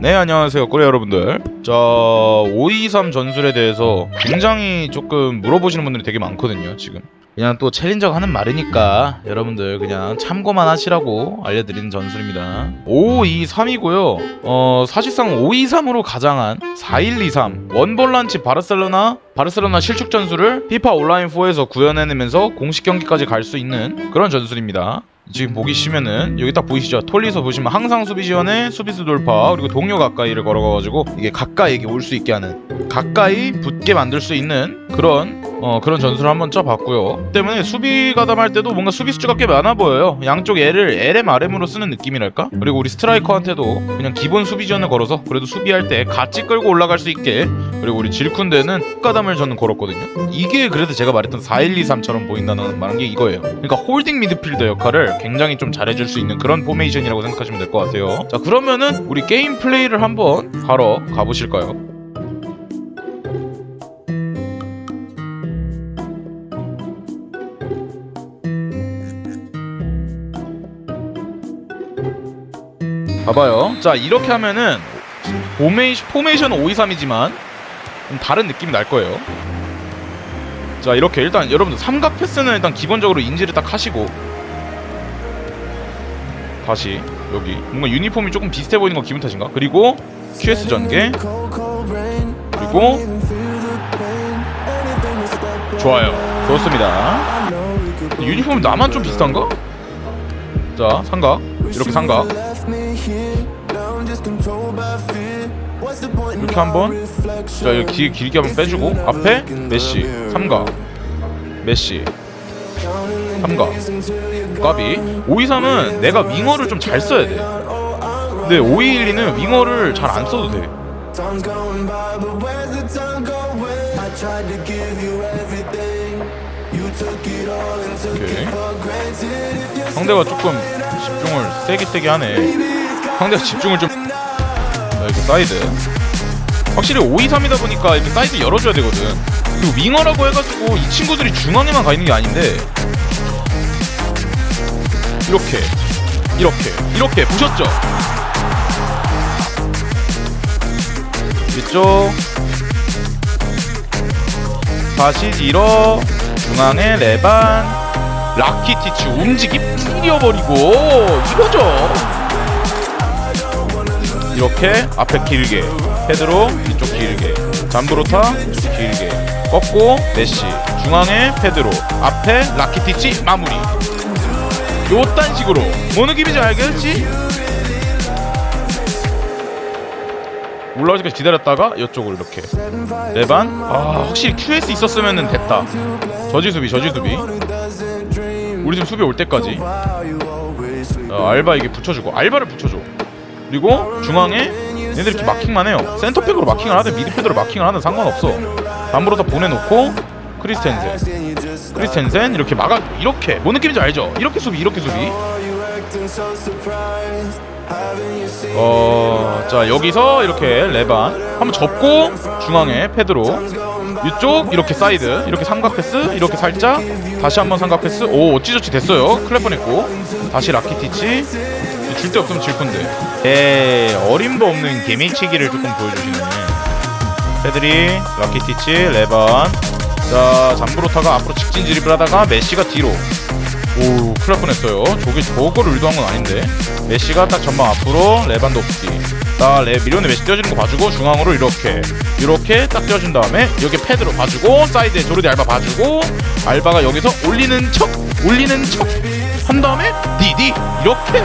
네 안녕하세요 꼬리 여러분들. 자 523 전술에 대해서 굉장히 조금 물어보시는 분들이 되게 많거든요 지금. 그냥 또 챌린저가 하는 말이니까 여러분들 그냥 참고만 하시라고 알려드리는 전술입니다. 523이고요. 어 사실상 523으로 가장한 4123 원볼란치 바르셀로나 바르셀로나 실축 전술을 피파 온라인 4에서 구현해내면서 공식 경기까지 갈 수 있는 그런 전술입니다 지금 보시면은 여기 딱 보이시죠? 톨리서 보시면 항상 수비 지원에 수비수 돌파 그리고 동료 가까이를 걸어가가지고 이게 가까이에게 올 수 있게 하는 가까이 붙게 만들 수 있는 그런 어 그런 전술을 한번 짜봤고요. 때문에 수비 가담할 때도 뭔가 수비 수가 꽤 많아 보여요. 양쪽 L을 LM RM으로 쓰는 느낌이랄까? 그리고 우리 스트라이커한테도 그냥 기본 수비 지원을 걸어서 그래도 수비할 때 같이 끌고 올라갈 수 있게 그리고 우리 질쿤데는 가담을 저는 걸었거든요. 이게 그래도 제가 말했던 4123처럼 보인다는 말한 게 이거예요. 그러니까 홀딩 미드필더 역할을 굉장히 좀 잘해줄 수 있는 그런 포메이션이라고 생각하시면 될 것 같아요. 자 그러면은 우리 게임 플레이를 한번 하러 가보실까요? 봐봐요. 자 이렇게 하면은 포메이, 포메이션은 523이지만 좀 다른 느낌이 날 거예요. 자 이렇게 일단 여러분들 삼각 패스는 일단 기본적으로 인지를 딱 하시고 다시 여기 뭔가 유니폼이 조금 비슷해 보이는 건 기분 탓인가? 그리고 QS 전개 그리고 좋아요 좋습니다 유니폼 나만 좀 비슷한가? 자 삼각 이렇게 삼각 이렇게 한번 자 여기 길, 길게 한번 빼주고 앞에 메시 삼각 메시 삼각 까비 523은 내가 윙어를 좀 잘 써야 돼 근데 521은 윙어를 잘 안 써도 돼 오케이 상대가 조금 집중을 세게 세게 하네 상대가 집중을 좀 자, 이렇게 사이드. 확실히 523이다 보니까 이렇게 사이드 열어줘야 되거든. 그리고 윙어라고 해가지고 이 친구들이 중앙에만 가 있는 게 아닌데. 이렇게 이렇게 이렇게 보셨죠? 이쪽 다시 뒤로 중앙에 레반. 라키티치 움직임 풀려버리고. 이거죠 이렇게 앞에 길게 페드로 이쪽 길게 잠브로타 길게 꺾고 메시 중앙에 페드로 앞에 라키티치 마무리. 요딴 식으로. 뭐 느낌인지 알겠지? 올라올 때까지 기다렸다가 이쪽으로 이렇게. 레반? 아 확실히 QS 있었으면 됐다. 저지 수비 저지 수비. 우리 지금 수비 올 때까지. 자, 알바 이게 붙여주고. 알바를 붙여줘 그리고 중앙에 얘들 이렇게 마킹만 해요. 센터백으로 마킹을 하든 미드필더로 마킹을 하든 상관없어. 담으로 다 보내놓고 크리스텐센. 크리스텐센 이렇게 막아 이렇게. 뭐 느낌인지 알죠? 이렇게 수비 이렇게 수비? 어, 자 여기서 이렇게 레반. 한번 접고 중앙에 페드로. 이쪽 이렇게 사이드. 이렇게 삼각 패스. 이렇게 살짝 다시 한번 삼각 패스. 오 어찌저찌 됐어요. 클래퍼 냈고. 다시 라키티치 줄 데 없으면 질컨데. 에 어림도 없는 개미치기를 조금 보여주시네 페드리 라키티치 레반. 자 잠브로타가 앞으로 직진 드리블 하다가 메시가 뒤로. 오 큰일 날 뻔했어요. 저게 저거를 의도한 건 아닌데. 메시가 딱 전방 앞으로 레반도프스키 딱 레, 미련의 메시 띄워주는 거 봐주고 중앙으로 이렇게. 이렇게 딱 띄워준 다음에 여기 패드로 봐주고 사이드에 조르디 알바 봐주고 알바가 여기서 올리는 척 올리는 척 한 다음에 디디. 이렇게